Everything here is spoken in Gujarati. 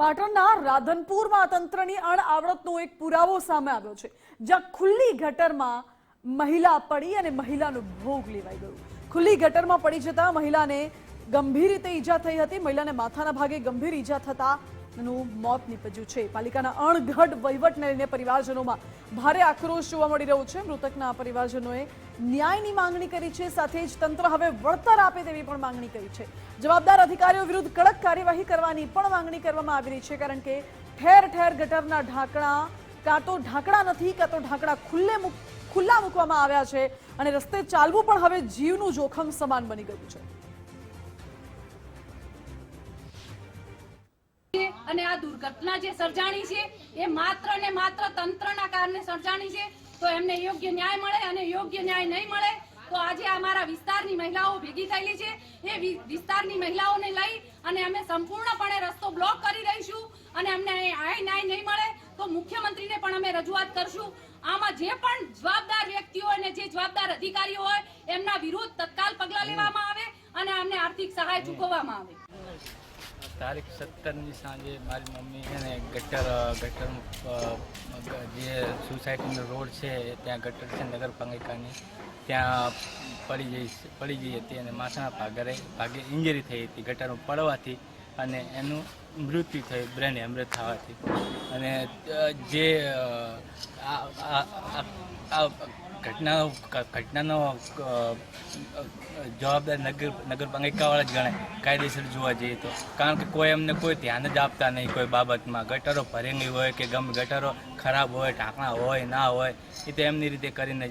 પાટણના રાધનપુરમાં તંત્રની અણઆવડતનો એક પુરાવો સામે આવ્યો છે, જ્યાં ખુલ્લી ગટરમાં મહિલા પડી અને મહિલાનો ભોગ લેવાઈ ગયો. ખુલ્લી ગટરમાં પડી જતા મહિલાને ગંભીર રીતે ઈજા થઈ હતી. મહિલાને માથાના ભાગે ગંભીર ઈજા થતા નું મોત નીપજ્યું છે. પાલિકાના અણઘડ વહીવટને લઈને પરિવારજનોમાં ભારે આક્રોશ જોવા મળી રહ્યો છે. મૃતકના પરિવારજનોએ ન્યાયની માંગણી કરી છે, સાથે જ તંત્ર હવે વળતર આપે તેવી પણ માંગણી કરી છે. જવાબદાર અધિકારીઓ વિરુદ્ધ કડક કાર્યવાહી કરવાની પણ માંગણી કરવામાં આવી રહી છે, કારણ કે ઠેર ઠેર ગટરના ઢાંકણા કાં તો ઢાંકણા નથી, કાં તો ઢાંકણા ખુલ્લે ખુલ્લા મૂકવામાં આવ્યા છે અને રસ્તે ચાલવું પણ હવે જીવનું જોખમ સમાન બની ગયું છે. અને આ દુર્ઘટના જે સર્જાણી છે, એ માત્ર ને માત્ર તંત્રના કારણે સર્જાણી છે. તો એમને યોગ્ય ન્યાય મળે અને યોગ્ય ન્યાય નહીં મળે, તો આજે અમારા વિસ્તારની મહિલાઓ ભેગી થયેલી છે. એ વિસ્તારની મહિલાઓને લઈ અને અમે સંપૂર્ણપણે રસ્તો બ્લોક કરી દઈશું અને અમને આય ન્યાય નહીં મળે, તો મુખ્યમંત્રીને પણ અમે રજૂઆત કરશું. આમાં જે પણ જવાબદાર વ્યક્તિઓ અને જે જવાબદાર અધિકારીઓ હોય, એમના વિરુદ્ધ તત્કાલ પગલાં લેવામાં આવે અને અમને આર્થિક સહાય ચૂકવવામાં આવે. તારીખ સત્તરની સાંજે મારી મમ્મી છે ને ગટર ગટર જે સોસાયટીનો રોડ છે, ત્યાં ગટર છે નગરપાલિકાની ત્યાં પડી જઈ, પડી ગઈ હતી અને માથાના ભાગરે ભાગે ઇન્જરી થઈ હતી ગટરમાં પડવાથી અને એનું મૃત્યુ થયું, બ્રેન હેમરેજ થવાથી. અને જે આ ઘટનાનો ઘટનાનો જવાબદાર નગર નગરપાલિકાવાળા જ ગણાય. કાયદેસર જોવા જઈએ તો. કારણ કે કોઈ એમને કોઈ ધ્યાન જ આપતા નહીં કોઈ બાબતમાં. ગટરો ભરેલી હોય કે ગમે ગટરો ખરાબ હોય, ઢાંકણા હોય, ના હોય, એ તો એમની રીતે કરીને